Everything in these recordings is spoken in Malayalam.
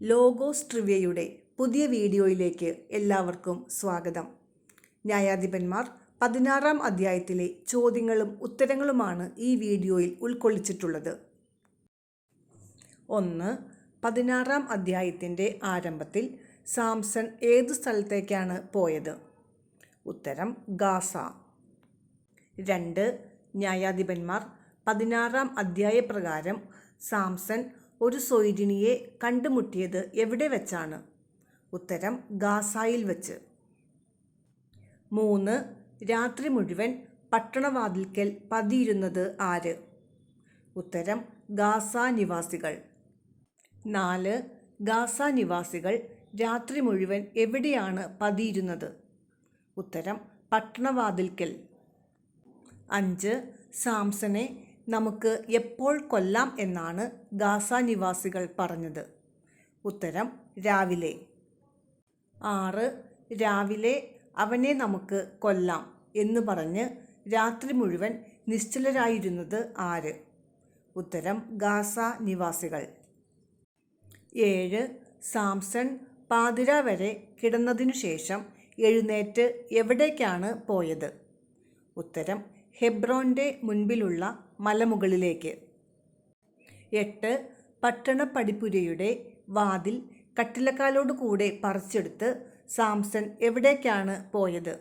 ലോഗോസ് ട്രിവ്യയുടെ പുതിയ വീഡിയോയിലേക്ക് എല്ലാവർക്കും സ്വാഗതം. ന്യായാധിപന്മാർ പതിനാറാം അധ്യായത്തിലെ ചോദ്യങ്ങളും ഉത്തരങ്ങളുമാണ് ഈ വീഡിയോയിൽ ഉൾക്കൊള്ളിച്ചിട്ടുള്ളത്. ഒന്ന് പതിനാറാം അധ്യായത്തിന്റെ ആരംഭത്തിൽ സാംസൺ ഏത് സ്ഥലത്തേക്കാണ് പോയത്? ഉത്തരം ഗാസ. രണ്ട് ന്യായാധിപന്മാർ പതിനാറാം അധ്യായപ്രകാരം സാംസൺ ഒരു സ്വൈരിണിയെ കണ്ടുമുട്ടിയത് എവിടെ വെച്ചാണ്? ഉത്തരം ഗാസായിൽ വെച്ച്. മൂന്ന് രാത്രി മുഴുവൻ പട്ടണവാതിൽക്കൽ പതിയിരുന്നത് ആര്? ഉത്തരം ഗാസ നിവാസികൾ. നാല് ഗാസ നിവാസികൾ രാത്രി മുഴുവൻ എവിടെയാണ് പതിയിരുന്നത്? ഉത്തരം പട്ടണവാതിൽക്കൽ. അഞ്ച് സാംസനെ നമുക്ക് എപ്പോൾ കൊല്ലാം എന്നാണ് ഗാസ നിവാസികൾ പറഞ്ഞത്. ഉത്തരം രാവിലെ. ആറ് രാവിലെ അവനെ നമുക്ക് കൊല്ലാം എന്ന് പറഞ്ഞ് രാത്രി മുഴുവൻ നിശ്ചലരായിരുന്നത് ആര്? ഉത്തരം ഗാസ നിവാസികൾ. ഏഴ് സാംസൺ പാതിര വരെ കിടന്നതിനു ശേഷം എഴുന്നേറ്റ് എവിടേക്കാണ് പോയത്? ഉത്തരം ഹെബ്രോന്റെ മുൻപിലുള്ള മലമുകളിലേക്ക്. എട്ട്. പട്ടണപ്പടിപ്പുരയുടെ വാതിൽ കട്ടിലക്കാലോട് കൂടെ പറിച്ചെടുത്ത് സാംസൺ എവിടേക്കാണ് പോയത്?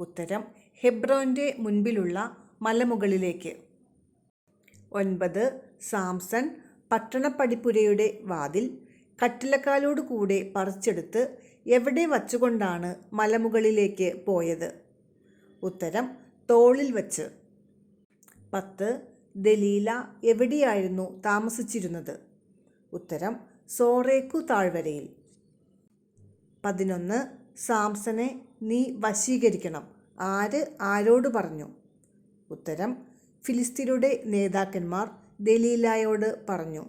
ഉത്തരം ഹെബ്രോന്റെ മുൻപിലുള്ള മലമുകളിലേക്ക്. ഒൻപത്. സാംസൺ പട്ടണപ്പടിപ്പുരയുടെ വാതിൽ കട്ടിലക്കാലോട് കൂടെ പറിച്ചെടുത്ത് എവിടെ വച്ചുകൊണ്ടാണ് മലമുകളിലേക്ക് പോയത്? ഉത്തരം തോളിൽ വച്ച്. പത്ത് ദലീല എവിടെയായിരുന്നു താമസിച്ചിരുന്നത്? ഉത്തരം സോറേക്കു താഴ്വരയിൽ. പതിനൊന്ന് സാംസനെ നീ വശീകരിക്കണം. ആര് ആരോട് പറഞ്ഞു? ഉത്തരം ഫിലിസ്തീനയുടെ നേതാക്കന്മാർ ദലീലായോട് പറഞ്ഞു.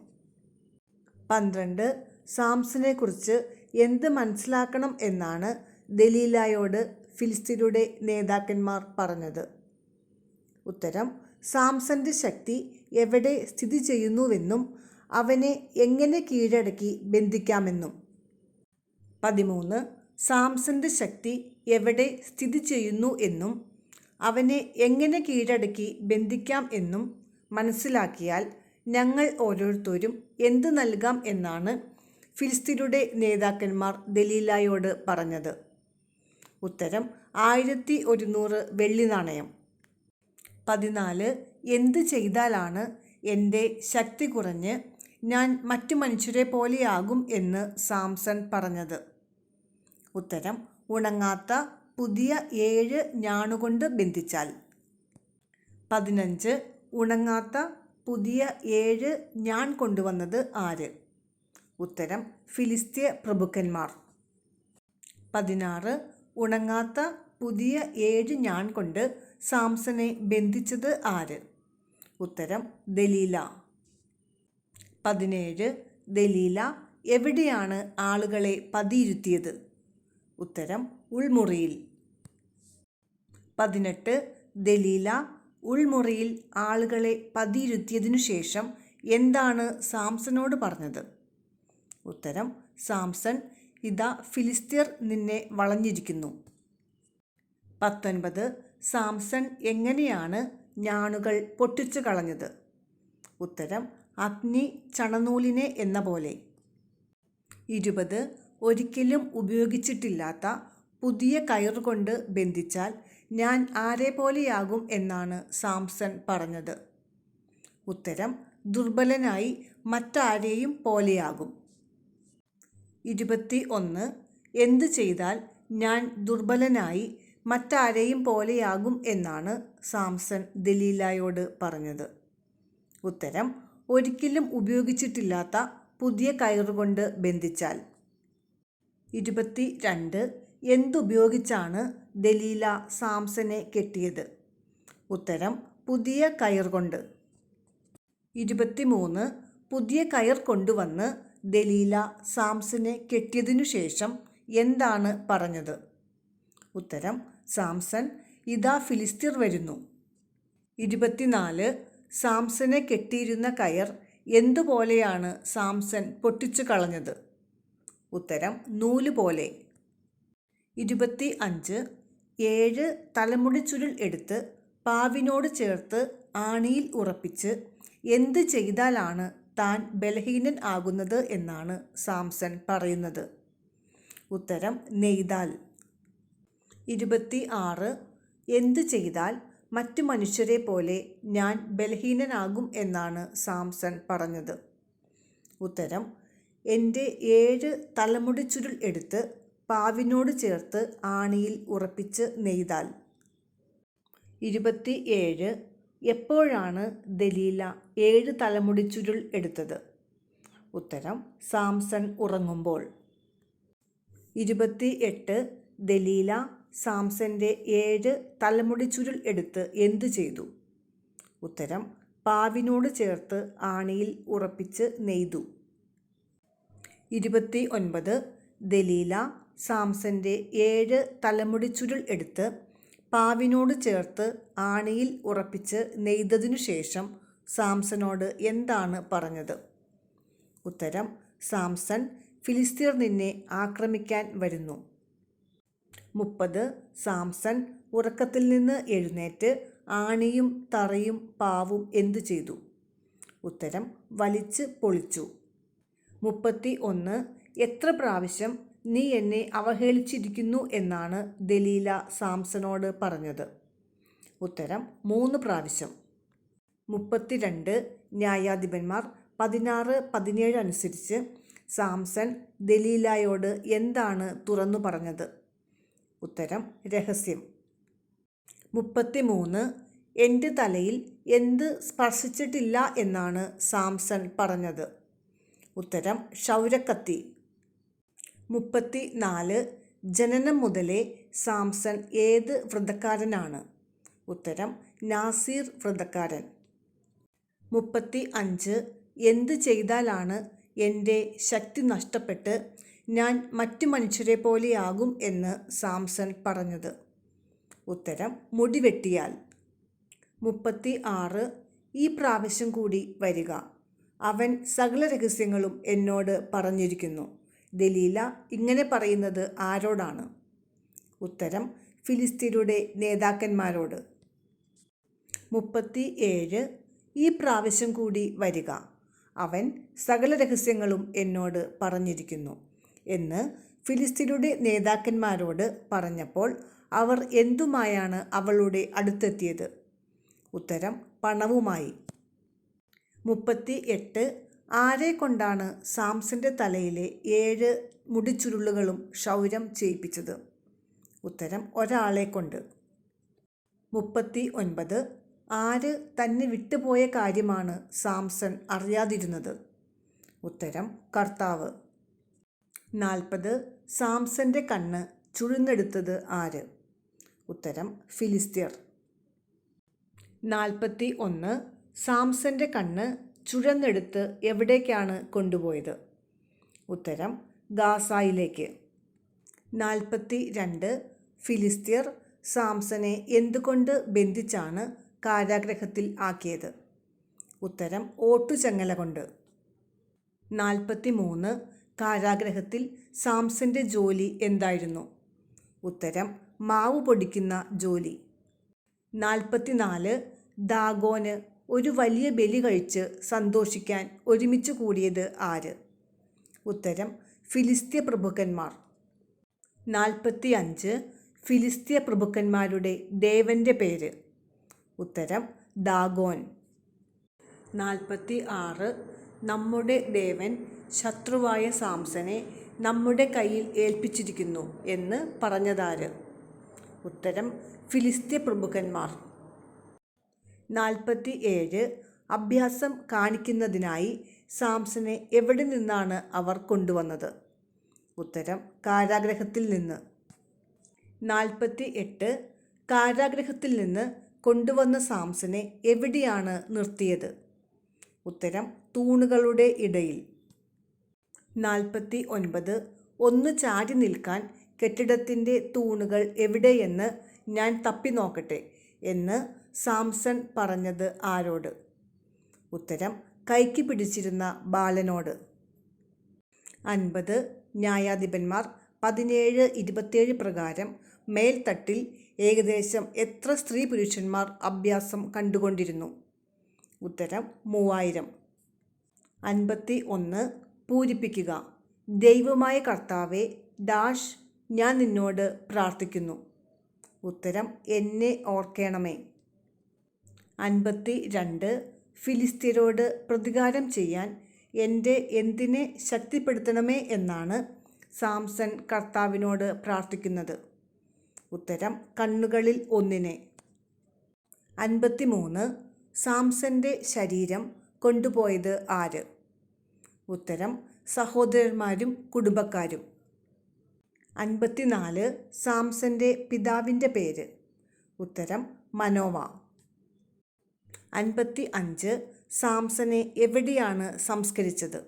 പന്ത്രണ്ട് സാംസനെക്കുറിച്ച് എന്ത് മനസ്സിലാക്കണം എന്നാണ് ദലീലായോട് ഫിലിസ്തീനയുടെ നേതാക്കന്മാർ പറഞ്ഞത്. ഉത്തരം സാംസന്റെ ശക്തി എവിടെ സ്ഥിതി ചെയ്യുന്നുവെന്നും അവനെ എങ്ങനെ കീഴടക്കി ബന്ധിക്കാമെന്നും. പതിമൂന്ന്. സാംസന്റെ ശക്തി എവിടെ സ്ഥിതി ചെയ്യുന്നു എന്നും അവനെ എങ്ങനെ കീഴടക്കി ബന്ധിക്കാം എന്നും മനസ്സിലാക്കിയാൽ ഞങ്ങൾ ഓരോരുത്തരും എന്ത് നൽകാം എന്നാണ് ഫിലിസ്തീനയുടെ നേതാക്കന്മാർ ദലീലായോട് പറഞ്ഞത്. ഉത്തരം ആയിരത്തി ഒരുന്നൂറ് വെള്ളി നാണയം. പതിനാല് എന്ത് ചെയ്താലാണ് എന്റെ ശക്തി കുറഞ്ഞ് ഞാൻ മറ്റു മനുഷ്യരെ പോലെയാകും എന്ന് സാംസൺ പറഞ്ഞത്. ഉത്തരം ഉണങ്ങാത്ത പുതിയ ഏഴ് ഞാണുകൊണ്ട് ബന്ധിച്ചാൽ. പതിനഞ്ച് ഉണങ്ങാത്ത പുതിയ ഏഴ് ഞാൻ കൊണ്ടുവന്നത് ആര്? ഉത്തരം ഫിലിസ്തീയ പ്രഭുക്കന്മാർ. പതിനാറ് ഉണങ്ങാത്ത പുതിയ ഏഴ് ഞാൻ കൊണ്ട് സാംസനെ ബന്ധിച്ചത് ആര്? ഉത്തരം ദലീല. പതിനേഴ് ദലീല. എവിടെയാണ് ആളുകളെ പതിയിരുത്തിയത്? ഉത്തരം ഉൾമുറിയിൽ. പതിനെട്ട് ദലീല. ഉൾമുറിയിൽ ആളുകളെ പതിയിരുത്തിയതിനു ശേഷം എന്താണ് സാംസനോട് പറഞ്ഞത്? ഉത്തരം സാംസൺ ഇതാ ഫിലിസ്തീർ നിന്നെ വളഞ്ഞിരിക്കുന്നു. പത്തൊൻപത് സാംസൺ എങ്ങനെയാണ് ഞാണുകൾ പൊട്ടിച്ചു കളഞ്ഞത്? ഉത്തരം അഗ്നി ചണനൂലിനെ എന്ന പോലെ. ഇരുപത് ഒരിക്കലും ഉപയോഗിച്ചിട്ടില്ലാത്ത പുതിയ കയറുകൊണ്ട് ബന്ധിച്ചാൽ ഞാൻ ആരെ പോലെയാകും എന്നാണ് സാംസൺ പറഞ്ഞത്. ഉത്തരം ദുർബലനായി മറ്റാരെയും പോലെയാകും. ഇരുപത്തി ഒന്ന് എന്ത് ചെയ്താൽ ഞാൻ ദുർബലനായി മറ്റാരെയും പോലെയാകും എന്നാണ് സാംസൺ ദലീലായോട് പറഞ്ഞത്. ഉത്തരം ഒരിക്കലും ഉപയോഗിച്ചിട്ടില്ലാത്ത പുതിയ കയറുകൊണ്ട് ബന്ധിച്ചാൽ. ഇരുപത്തി രണ്ട് എന്തുപയോഗിച്ചാണ് ദലീല സാംസനെ കെട്ടിയത്? ഉത്തരം പുതിയ കയർ കൊണ്ട്. ഇരുപത്തിമൂന്ന് പുതിയ കയർ കൊണ്ടുവന്ന് ദലീല സാംസനെ കെട്ടിയതിനു ശേഷം എന്താണ് പറഞ്ഞത്? ഉത്തരം സാംസൺ ഇതാ ഫിലിസ്തീർ വരുന്നു. ഇരുപത്തിനാല് സാംസനെ കെട്ടിയിരുന്ന കയർ എന്തുപോലെയാണ് സാംസൺ പൊട്ടിച്ചു കളഞ്ഞത്? ഉത്തരം നൂൽ പോലെ. ഇരുപത്തി അഞ്ച് ഏഴ് തലമുടി ചുരുൾ എടുത്ത് പാവിനോട് ചേർത്ത് ആണിയിൽ ഉറപ്പിച്ച് എന്ത് ചെയ്താലാണ് താൻ ബലഹീനൻ ആകുന്നത് എന്നാണ് സാംസൺ പറയുന്നത്. ഉത്തരം നെയ്താൽ. ഇരുപത്തി ആറ് എന്ത് ചെയ്താൽ മറ്റു മനുഷ്യരെ പോലെ ഞാൻ ബലഹീനനാകും എന്നാണ് സാംസൺ പറഞ്ഞത്. ഉത്തരം എന്റെ ഏഴ് തലമുടി ചുരുൾ എടുത്ത് പാവിനോട് ചേർത്ത് ആണിയിൽ ഉറപ്പിച്ച് നെയ്താൽ. ഇരുപത്തി ഏഴ് എപ്പോഴാണ് ദലീല ഏഴ് തലമുടി ചുരുൾ എടുത്തത്? ഉത്തരം സാംസൺ ഉറങ്ങുമ്പോൾ. ഇരുപത്തി എട്ട് ദലീല സാംസന്റെ ഏഴ് തലമുടി ചുരുൾ എടുത്ത് എന്തു ചെയ്തു? ഉത്തരം പാവിനോട് ചേർത്ത് ആണിയിൽ ഉറപ്പിച്ച് നെയ്തു. ഇരുപത്തി ഒൻപത് ദലീല സാംസന്റെ ഏഴ് തലമുടി ചുരുൾ എടുത്ത് പാവിനോട് ചേർത്ത് ആണിയിൽ ഉറപ്പിച്ച് നെയ്തതിനു ശേഷം സാംസനോട് എന്താണ് പറഞ്ഞത്? ഉത്തരം സാംസൺ ഫിലിസ്തീർ നിന്നെ ആക്രമിക്കാൻ വരുന്നു. മുപ്പത് സാംസൺ ഉറക്കത്തിൽ നിന്ന് എഴുന്നേറ്റ് ആണിയും തറയും പാവും എന്തു ചെയ്തു? ഉത്തരം വലിച്ച് പൊളിച്ചു. മുപ്പത്തി ഒന്ന് എത്ര പ്രാവശ്യം നീ എന്നെ അവഹേളിച്ചിരിക്കുന്നു എന്നാണ് ദലീല സാംസണോട് പറഞ്ഞത്? ഉത്തരം മൂന്ന് പ്രാവശ്യം. മുപ്പത്തിരണ്ട് ന്യായാധിപന്മാർ പതിനാറ് പതിനേഴ് അനുസരിച്ച് സാംസൺ ദലീലായോട് എന്താണ് തുറന്നു പറഞ്ഞത്? ഉത്തരം രഹസ്യം. മുപ്പത്തി മൂന്ന് എന്റെ തലയിൽ എന്ത് സ്പർശിച്ചിട്ടില്ല എന്നാണ് സാംസൺ പറഞ്ഞത്. ഉത്തരം ക്ഷൗരക്കത്തി. മുപ്പത്തി നാല് ജനനം മുതലേ സാംസൺ ഏത് വ്രതക്കാരനാണ് ഉത്തരം നാസീർ വ്രതക്കാരൻ മുപ്പത്തി അഞ്ച് എന്ത് ചെയ്താലാണ് എന്റെ ശക്തി നഷ്ടപ്പെട്ട് ഞാൻ മറ്റു മനുഷ്യരെ പോലെയാകും എന്ന് സാംസൺ പറഞ്ഞത്. ഉത്തരം മുടിവെട്ടിയാൽ മുപ്പത്തി ആറ് ഈ പ്രാവശ്യം കൂടി വരിക. അവൻ സകല രഹസ്യങ്ങളും എന്നോട് പറഞ്ഞിരിക്കുന്നു. ദലീല ഇങ്ങനെ പറയുന്നത് ആരോടാണ്? ഉത്തരം ഫിലിസ്തീനയുടെ നേതാക്കന്മാരോട്. മുപ്പത്തി ഏഴ് ഈ പ്രാവശ്യം കൂടി വരിക. അവൻ സകല രഹസ്യങ്ങളും എന്നോട് പറഞ്ഞിരിക്കുന്നു. എന്ന് ഫിലിസ്തീനയുടെ നേതാക്കന്മാരോട് പറഞ്ഞപ്പോൾ അവർ എന്തുമായാണ് അവളുടെ അടുത്തെത്തിയത്? ഉത്തരം പണവുമായി. മുപ്പത്തി എട്ട് ആരെ കൊണ്ടാണ് സാംസന്റെ തലയിലെ ഏഴ് മുടിച്ചുരുളുകളും ക്ഷൗരം ചെയ്യിപ്പിച്ചത്? ഉത്തരം ഒരാളെ കൊണ്ട്. മുപ്പത്തി ഒൻപത് ആര് തന്നെ വിട്ടുപോയ കാര്യമാണ് സാംസൺ അറിയാതിരുന്നത്? ഉത്തരം കർത്താവ്. നാൽപ്പത്. സാംസന്റെ കണ്ണ് ചുഴുന്നെടുത്തത് ആര്? ഉത്തരം ഫിലിസ്തീർ. നാൽപ്പത്തി ഒന്ന് സാംസന്റെ കണ്ണ് ചുഴന്നെടുത്ത് എവിടേക്കാണ് കൊണ്ടുപോയത്? ഉത്തരം ഗാസായിലേക്ക്. നാൽപ്പത്തി രണ്ട് ഫിലിസ്തീർ സാംസനെ എന്തുകൊണ്ട് ബന്ധിച്ചാണ് കാരാഗ്രഹത്തിൽ ആക്കിയത്? ഉത്തരം ഓട്ടുചങ്ങല കൊണ്ട്. നാൽപ്പത്തി മൂന്ന് കാരാഗ്രഹത്തിൽ സാംസന്റെ ജോലി എന്തായിരുന്നു? ഉത്തരം മാവ് പൊടിക്കുന്ന ജോലി. നാൽപ്പത്തിനാല് ദാഗോന് ഒരു വലിയ ബലി കഴിച്ച് സന്തോഷിക്കാൻ ഒരുമിച്ച് കൂടിയത് ആര്? ഉത്തരം ഫിലിസ്തീയ പ്രഭുക്കന്മാർ. നാൽപ്പത്തി അഞ്ച് ഫിലിസ്തീയ പ്രഭുക്കന്മാരുടെ ദേവന്റെ പേര്. ഉത്തരം ദാഗോൻ. നാൽപ്പത്തി ആറ് നമ്മുടെ ദേവൻ ശത്രുവായ സാംസനെ നമ്മുടെ കയ്യിൽ ഏൽപ്പിച്ചിരിക്കുന്നു എന്ന് പറഞ്ഞതാര്? ഉത്തരം ഫിലിസ്തീയ പ്രമുഖന്മാർ. നാൽപ്പത്തി ഏഴ് അഭ്യാസം കാണിക്കുന്നതിനായി സാംസനെ എവിടെ നിന്നാണ് അവർ കൊണ്ടുവന്നത്? ഉത്തരം കാരാഗ്രഹത്തിൽ നിന്ന്. നാൽപ്പത്തി എട്ട് കാരാഗ്രഹത്തിൽ നിന്ന് കൊണ്ടുവന്ന സാംസനെ എവിടെയാണ് നിർത്തിയത്? ഉത്തരം തൂണുകളുടെ ഇടയിൽ. നാൽപ്പത്തി ഒൻപത് ഒന്ന് ചാടി നിൽക്കാൻ കെട്ടിടത്തിന്റെ തൂണുകൾ എവിടെയെന്ന് ഞാൻ തപ്പി നോക്കട്ടെ എന്ന് സാംസൺ പറഞ്ഞത് ആരോട്? ഉത്തരം കൈക്ക് പിടിച്ചിരുന്ന ബാലനോട്. അൻപത്. ന്യായാധിപന്മാർ പതിനേഴ് ഇരുപത്തേഴ് പ്രകാരം മേൽത്തട്ടിൽ ഏകദേശം എത്ര സ്ത്രീ പുരുഷന്മാർ അഭ്യാസം കണ്ടുകൊണ്ടിരുന്നു? ഉത്തരം മൂവായിരം. അൻപത്തി ഒന്ന് പൂരിപ്പിക്കുക. ദൈവമായ കർത്താവെ ഡാഷ് ഞാൻ നിന്നോട് പ്രാർത്ഥിക്കുന്നു. ഉത്തരം എന്നെ ഓർക്കണമേ. അൻപത്തി രണ്ട് ഫിലിസ്തീനോട് പ്രതികാരം ചെയ്യാൻ എന്റെ എന്തിനെ ശക്തിപ്പെടുത്തണമേ എന്നാണ് സാംസൺ കർത്താവിനോട് പ്രാർത്ഥിക്കുന്നത്. ഉത്തരം കണ്ണുകളിൽ ഒന്നിനെ. അൻപത്തി മൂന്ന് സാംസന്റെ ശരീരം കൊണ്ടുപോയത് ആര്? ഉത്തരം സഹോദരന്മാരും കുടുംബക്കാരും. അൻപത്തിനാല് സാംസന്റെ പിതാവിന്റെ പേര്. ഉത്തരം മനോവ. അൻപത്തി അഞ്ച് സാംസനെ എവിടെയാണ് സംസ്കരിച്ചത്?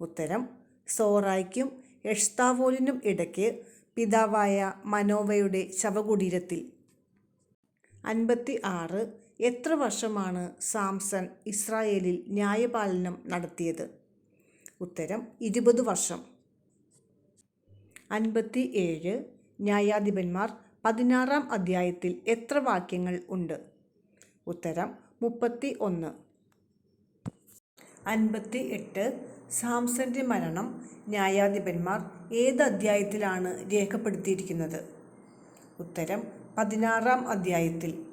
ഉത്തരം സോറായ്ക്കും എഷ്താവോലിനും ഇടയ്ക്ക് പിതാവായ മനോവയുടെ ശവകുടീരത്തിൽ. അൻപത്തി ആറ് എത്ര വർഷമാണ് സാംസൺ ഇസ്രായേലിൽ ന്യായപാലനം നടത്തിയത്? ഉത്തരം ഇരുപത് വർഷം. അൻപത്തി ഏഴ് ന്യായാധിപന്മാർ പതിനാറാം അധ്യായത്തിൽ എത്ര വാക്യങ്ങൾ ഉണ്ട്? ഉത്തരം മുപ്പത്തി ഒന്ന് അൻപത്തി എട്ട് സാംസന്റെ മരണം ന്യായാധിപന്മാർ ഏത് അധ്യായത്തിലാണ് രേഖപ്പെടുത്തിയിരിക്കുന്നത്? ഉത്തരം പതിനാറാം അധ്യായത്തിൽ